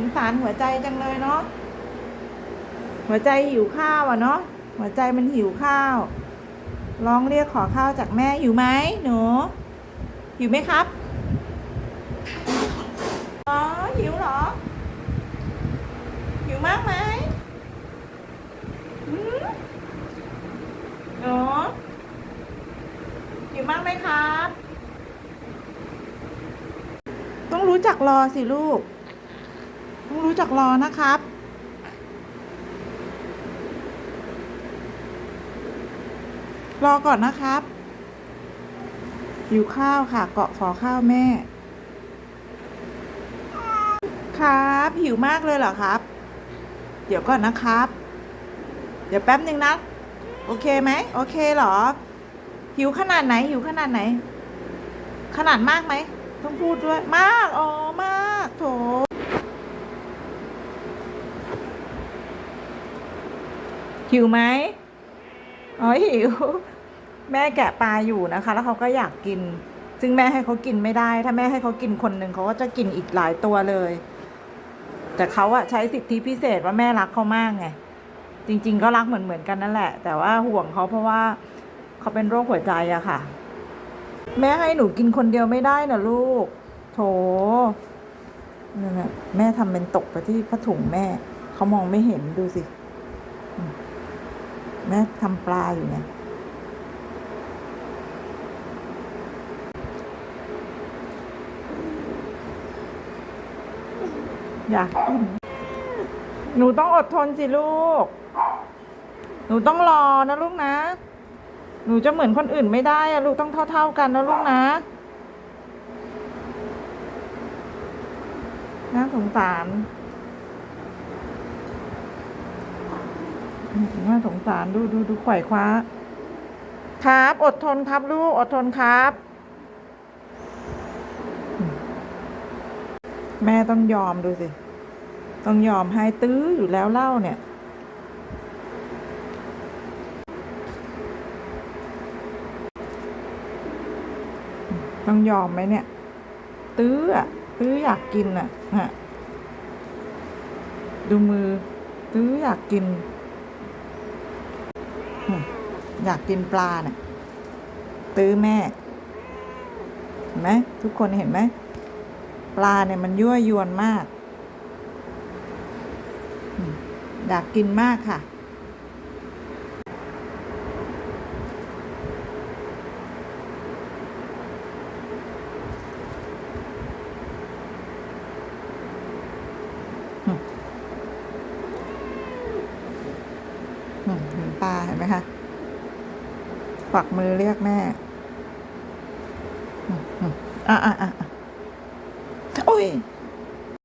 งสารหัวใจจังเลยเนาะหัวใจหิวข้าวอะเนาะหัวใจมันหิวข้าวร้องเรียกขอข้าวจากแม่หิวไหมหนูหิวไหมครับอ๋อหิวเหรอหิวมากไหมหืมหนูหิวมากไหมครับ ต้องรู้จักรอสิลูก ต้องรู้จักรอนะครับ รอก่อนนะครับหิวข้าวค่ะ เกาะขอข้าวแม่ ครับ หิวมากเลยเหรอครับ เดี๋ยวก่อนนะครับ เดี๋ยวแป๊บหนึ่งนะ โอเคไหม โอเคเหรอ หิวขนาดไหน หิวขนาดไหน ขนาดมากไหม ต้องพูดด้วย มาก อ๋อ มาก โถ หิวไหมอ๋อหิว แม่แกะปลาอยู่นะคะ แล้วเขาก็อยากกิน ซึ่งแม่ให้เขากินไม่ได้ ถ้าแม่ให้เขากินคนหนึ่งเขาก็จะกินอีกหลายตัวเลย แต่เขาอะใช้สิทธิพิเศษว่าแม่รักเขามากไง จริง ๆ ก็รักเหมือนเหมือนๆกันนั่นแหละ แต่ว่าห่วงเขาเพราะว่าเขาเป็นโรคหัวใจอะค่ะ แม่ให้หนูกินคนเดียวไม่ได้นะลูก โถนั่นแหละแม่ทำเป็นตกไปที่ผ้าถุงแม่ เขามองไม่เห็นดูสิ อืมแม่ทำปลาอยู่เนี่ยอยากกิน หนูต้องอดทนสิลูก หนูต้องรอนะลูกนะ หนูจะเหมือนคนอื่นไม่ได้อะลูกต้องเท่า ๆกันนะลูกนะน่าสงสาร น่าสงสารดูดูดูไขว่คว้า ครับ อดทนครับลูก อดทนครับ แม่ต้องยอมดูสิ ต้องยอมให้ตื้ออยู่แล้วเล่าเนี่ยต้องยอมไหมเนี่ย ตื้ออะ ตื้ออยากกินอะฮะดูมือ ตื้ออยากกิน อยากกินปลาเนี่ยตื้อแม่เห็นไหมทุกคนเห็นไหมปลาเนี่ยมันยั่วยวนมาก อยากกินมากค่ะ อืมเห็น ปลาเห็นไหมคะฝักมือเรียกแม่อะอะอะ